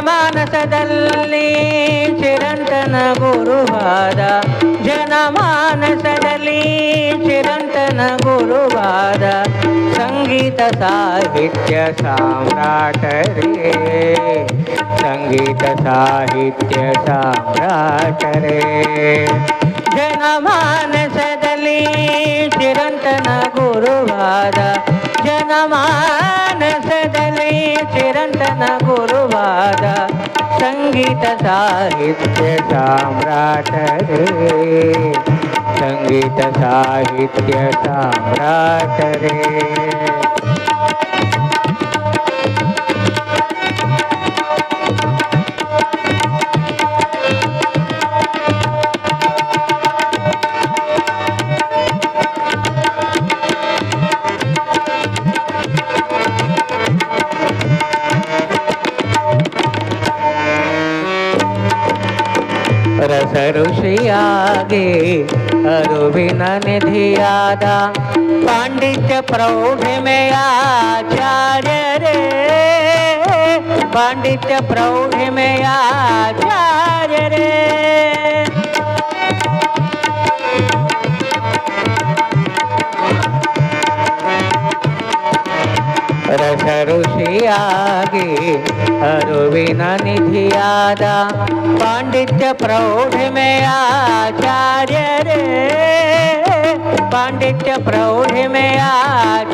ಜನಮಾನಸದಲ್ಲಿ ಚಿರಂತನ ಗುರುವಾದ. ಜನಮಾನಸದಲ್ಲಿ ಚಿರಂತನ ಗುರುವಾದ. ಸಂಗೀತ ಸಾಹಿತ್ಯ ಸಾಮ್ರಾಟರೇ. ಸಂಗೀತ ಸಾಹಿತ್ಯ ಸಾಮ್ರಾಟರೇ. ಜನಮಾನಸದಲ್ಲಿ ಚಿರಂತನ ಗುರುವಾದ. ಜನಮಾನಸದಲ್ಲಿ ಚಿರಂತನ ಗುರುವಾದ ಸಂಗೀತ ಸಾಹಿತ್ಯ ಸಾಮ್ರಾಟರೇ. ಸಂಗೀತ ಸಾಹಿತ್ಯ ಸಾಮ್ರಾಟರೇ. रस ऋषि आगे अरुविनन धियादा पांडित्य प्रौढ़ में आचार्य रे। पांडित्य प्रौढ़ में आचार्य रे। निधि आदा पांडित्य प्रौढ़ में आचार्य रे। पांडित्य प्रौढ़ में आचार्य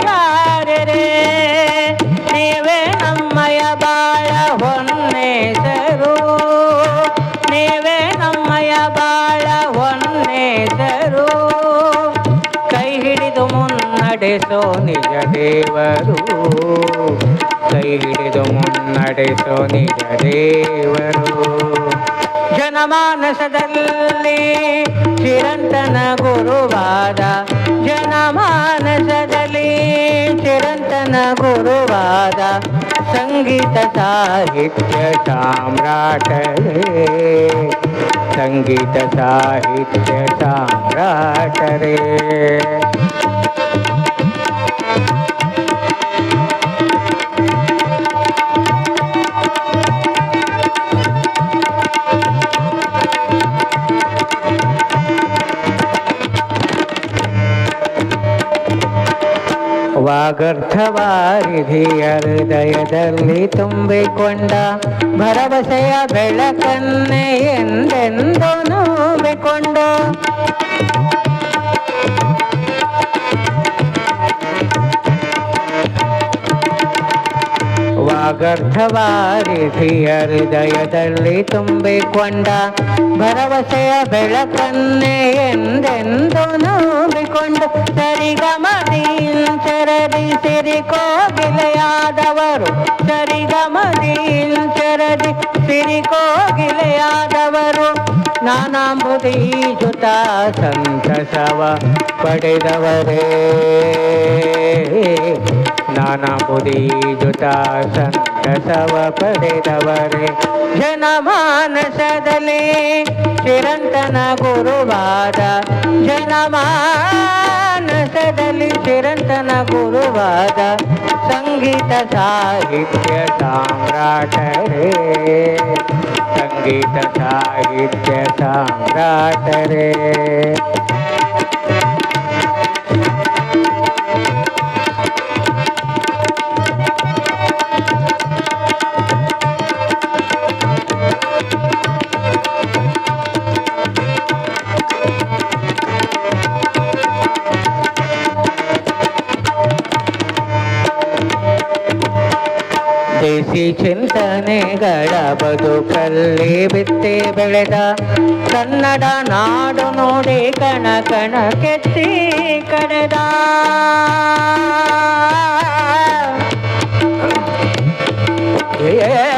ಮುನ್ನಡೆಸೋ ನಿಜ ದೇವರು. ಕೈ ಹಿಡಿದು ಮುನ್ನಡೆಸೋ ನಿಜ ದೇವರು. ಜನಮಾನಸದಲ್ಲಿ ಚಿರಂತನ ಗುರುವಾದ ಜನಮಾನಸದಲ್ಲಿ ಚಿರಂತನ ಗುರುವಾದ ಸಂಗೀತ ಸಾಹಿತ್ಯ ಸಾಮ್ರಾಟರೇ. ಸಂಗೀತ ಸಾಹಿತ್ಯ ಸಾಮ್ರಾಟರೇ. ವಾಗರ್ಥವಾರಿಧಿಯ ಹೃದಯದಲ್ಲಿ ತುಂಬಿಕೊಂಡ ಭರವಸೆಯ ಬೆಳಕನ್ನೇ ಎಂದೆಂದು ನೋವಿಕೊಂಡ ವಾಗರ್ಥವಾರಿಧಿಯ ಹೃದಯದಲ್ಲಿ ತುಂಬಿಕೊಂಡ ಭರವಸೆಯ ಬೆಳಕನ್ನೇ ಎಂದೆಂದು ನೋವಿಕೊಂಡು ಸರಿಗಮದೀಂಚರದಿ ಸಿರಿಕೋಗಿಲೆಯಾದವರು ಸಿರಿ ಸಿರಿಕೋಗಿಲೆಯಾದವರು ನಾನಾಂಬುದೀಜುತ ಸಂತಸವ ಪಡೆದವರೇ. ನಾನಾಂಬುದೀಜುತ ಸಂತಸವ ಪಡೆದವರೇ. ಜನಮಾನಸದಲ್ಲಿ ಚಿರಂತನ ಗುರುವಾದ ಜನಮಾನಸದಲ್ಲಿ ಚಿರಂತನ ಗುರುವಾದ ಸಂಗೀತ ಸಾಹಿತ್ಯ ಸಾಮ್ರಾಟರೇ. ಸಂಗೀತ ಸಾಹಿತ್ಯ ಸಾಮ್ರಾಟರೇ. ಘಟನೆಗಳ ಬದುಕಲ್ಲಿ ಬಿತ್ತಿ ಬೆಳೆದ ಕನ್ನಡ ನಾಡು ನೋಡಿ ಕಣ ಕಣ ಕೆತ್ತಿ ಕಡೆದ ಏ.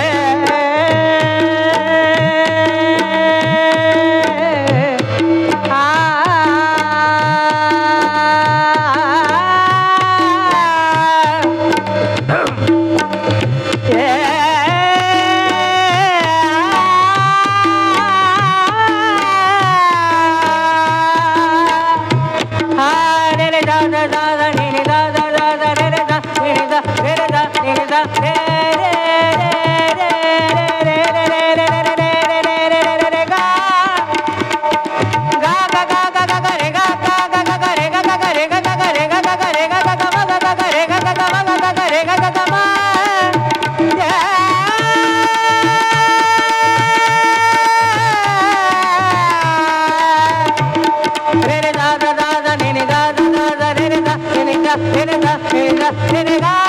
Senegal, Senegal, Senegal.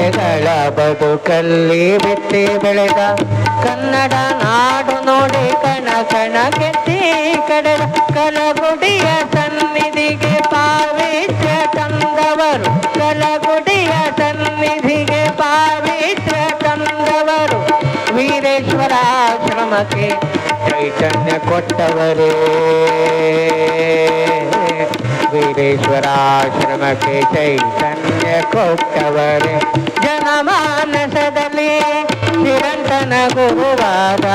ಚಿಂತನೆಗಳ ಬದುಕಲ್ಲಿ ಬಿತ್ತಿ ಬೆಳೆದ ಕನ್ನಡ ನಾಡು ನೋಡಿ ಕಣ ಕಣ ಕೆತ್ತಿ ಕಡೆದ ಕಲಗುಡಿಯ ಸನ್ನಿಧಿಗೆ ಪಾವಿತ್ರ ತಂದವರು. ಕಲಗುಡಿಯ ಸನ್ನಿಧಿಗೆ ಪಾವಿತ್ರ ತಂದವರು. ವೀರೇಶ್ವರ ಆಶ್ರಮಕ್ಕೆ ಚೈತನ್ಯ ಕೊಟ್ಟವರೇ. ವೀರೇಶ್ವರ ಆಶ್ರಮಕ್ಕೆ ಚೈತನ್ಯ ಕೊಟ್ಟವರೇ ಜನಮಾನಸದಲ್ಲಿ ಚಿರಂತನ ಗುರುವಾದ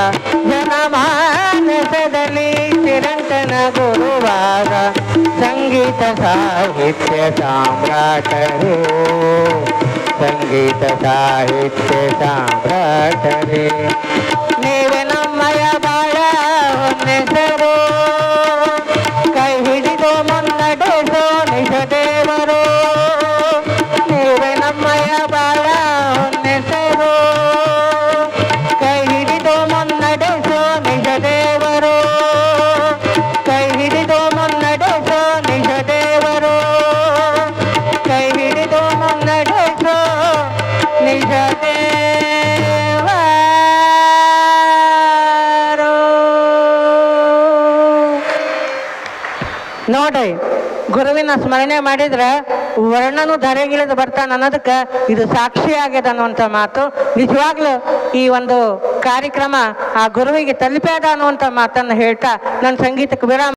ಜನಮಾನಸದಲ್ಲಿ ಚಿರಂತನ ಗುರುವಾದ ಸಂಗೀತ ಸಾಹಿತ್ಯ ಸಾಮ್ರಾಟರು, ಸಂಗೀತ ಸಾಹಿತ್ಯ ಸಾಮ್ರಾಟರೇ. ನೋಡ್ರಿ ಗುರುವಿನ ಸ್ಮರಣೆ ಮಾಡಿದ್ರೆ ವರ್ಣನು ಧರೆಗಿಳಿದು ಬರ್ತಾನ ಅನ್ನೋದಕ್ಕೆ ಇದು ಸಾಕ್ಷಿ ಆಗ್ಯದ ಅನ್ನುವಂಥ ಮಾತು. ನಿಜವಾಗ್ಲೂ ಈ ಒಂದು ಕಾರ್ಯಕ್ರಮ ಆ ಗುರುವಿಗೆ ತಲುಪ್ಯಾದ ಅನ್ನುವಂಥ ಮಾತನ್ನು ಹೇಳ್ತಾ ನನ್ನ ಸಂಗೀತಕ್ಕೆ ವಿರಾಮ